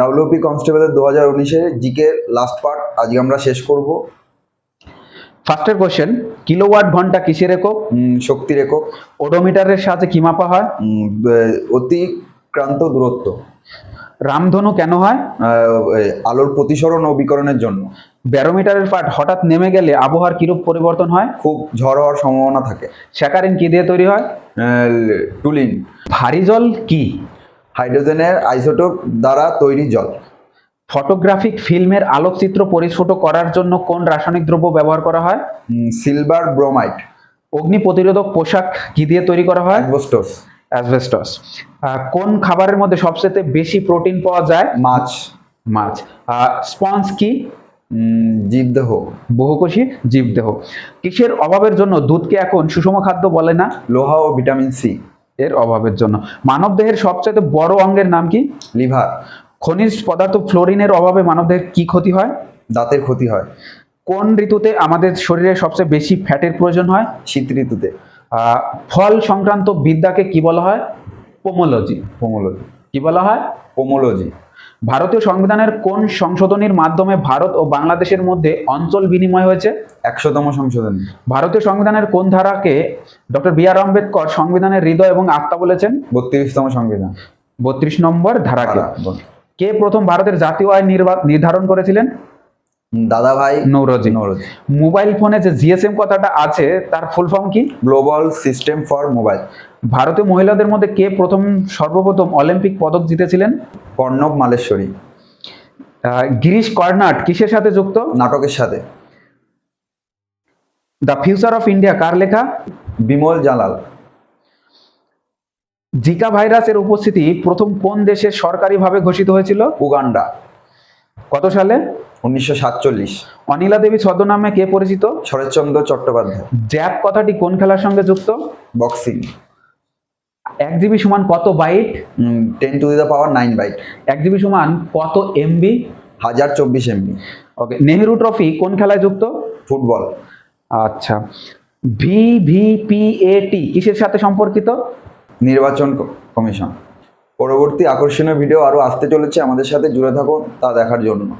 WP কনস্টেবলের দু হাজার উনিশে জিকে লাস্ট পার্ট আজকে আমরা শেষ করব। ফার্স্টের কোশ্চেন কিলোওয়াট ঘণ্টা কিসের একক? শক্তির একক। ওডোমিটারের সাহায্যে কি মাপা হয়? অতিক্রান্ত দূরত্ব। রামধনু কেন হয়? আলোর প্রতিসরণ ও বিকরণের জন্য। ব্যারোমিটারের পাট হঠাৎ নেমে গেলে আবহাওয়ার কিরূপ পরিবর্তন হয়? খুব ঝড় হওয়ার সম্ভাবনা থাকে। স্যাকারিন কি দিয়ে তৈরি হয়? টুলিন। ভারী জল কি? হাইড্রোজেনের আইসোটোপ দ্বারা তৈরি জল। ফটোগ্রাফিক ফিল্মের আলোকচিত্র পরিস্ফুট করার জন্য কোন রাসায়নিক দ্রব্য ব্যবহার করা হয়? Silver bromide. অগ্নি প্রতিরোধক পোশাক কি দিয়ে তৈরি করা হয়? অ্যাসবেস্টস। অ্যাসবেস্টস। কোন খাবারের মধ্যে সবচেয়ে বেশি প্রোটিন পাওয়া যায়? মাছ। মাছ। স্পঞ্জ কি? জীবদেহ। বহুকোষী জীবদেহ। কিসের অভাবের জন্য দুধকে এখন সুষম খাদ্য বলে না? লোহা ও ভিটামিন সি। এর অভাবের জন্য। মানব দেহের সবচেয়ে বড় অঙ্গের নাম কি? লিভার। খনিজ পদার্থ ফ্লোরিনের অভাবে মানবদেহের কি ক্ষতি হয়? দাঁতের ক্ষতি হয়। কোন ঋতুতে আমাদের শরীরে সবচেয়ে বেশি ফ্যাটের প্রয়োজন হয়? শীত ঋতুতে। ফল সংক্রান্ত বিদ্যাকে কি বলা হয়? পোমোলজি। পোমোলজি। কি বলা হয়? পোমোলজি ভারতীয় সংবিধানের কোন সংশোধনীর মাধ্যমে ভারত ও বাংলাদেশের মধ্যে অঞ্চল বিনিময় হয়েছে? একশোতম সংশোধনী। ভারতীয় সংবিধানের কোন ধারাকে ডক্টর বি আর আম্বেদকর সংবিধানের হৃদয় এবং আত্মা বলেছেন? বত্রিশতম সংবিধান। বত্রিশ নম্বর ধারাকে। কে প্রথম ভারতের জাতীয় আয় নির্ধারণ করেছিলেন? দাদা ভাই নৌরজি। নরজি। মোবাইল ফোনে যে জিএসএম কথাটা আছে তার ফুল ফর্ম কি? গ্লোবাল সিস্টেম ফর মোবাইল ভারতীয় মহিলাদের মধ্যে কে প্রথম সর্বপ্রথম অলিম্পিক পদক জিতেছিলেন? কর্ণব মালেশ্বরী। গিরিশ কর্নাট কিসের সাথে যুক্ত? নাটকের সাথে। দ্য ফিউচার অফ ইন্ডিয়া কার লেখা? বিমল জালাল। জিকা ভাইরাসের উপস্থিতি প্রথম কোন দেশে সরকারিভাবে ঘোষিত হয়েছিল? উগান্ডা। কত সালে? উনিশশো সাতচল্লিশ। অনিলা দেবী ছদ্মনামে কে পরিচিত? শরৎচন্দ্র চট্টোপাধ্যায়। জ্যাপ কথাটি কোন খেলার সঙ্গে যুক্ত? বক্সিং। এক জিবি সমান কত byte? Ten to the the power nine byte এক জিবি সমান কত এমবি হাজার চব্বিশ এমবি ওকে নেহেরু ট্রফি কোন খেলায় যুক্ত? ফুটবল। আচ্ছা। V V P A T কিসের সাথে সম্পর্কিত? নির্বাচন কমিশন। পরবর্তী আকর্ষণীয় ভিডিও আরও আসতে চলেছে আমাদের সাথে। জুড়ে থাকুন তা দেখার জন্য।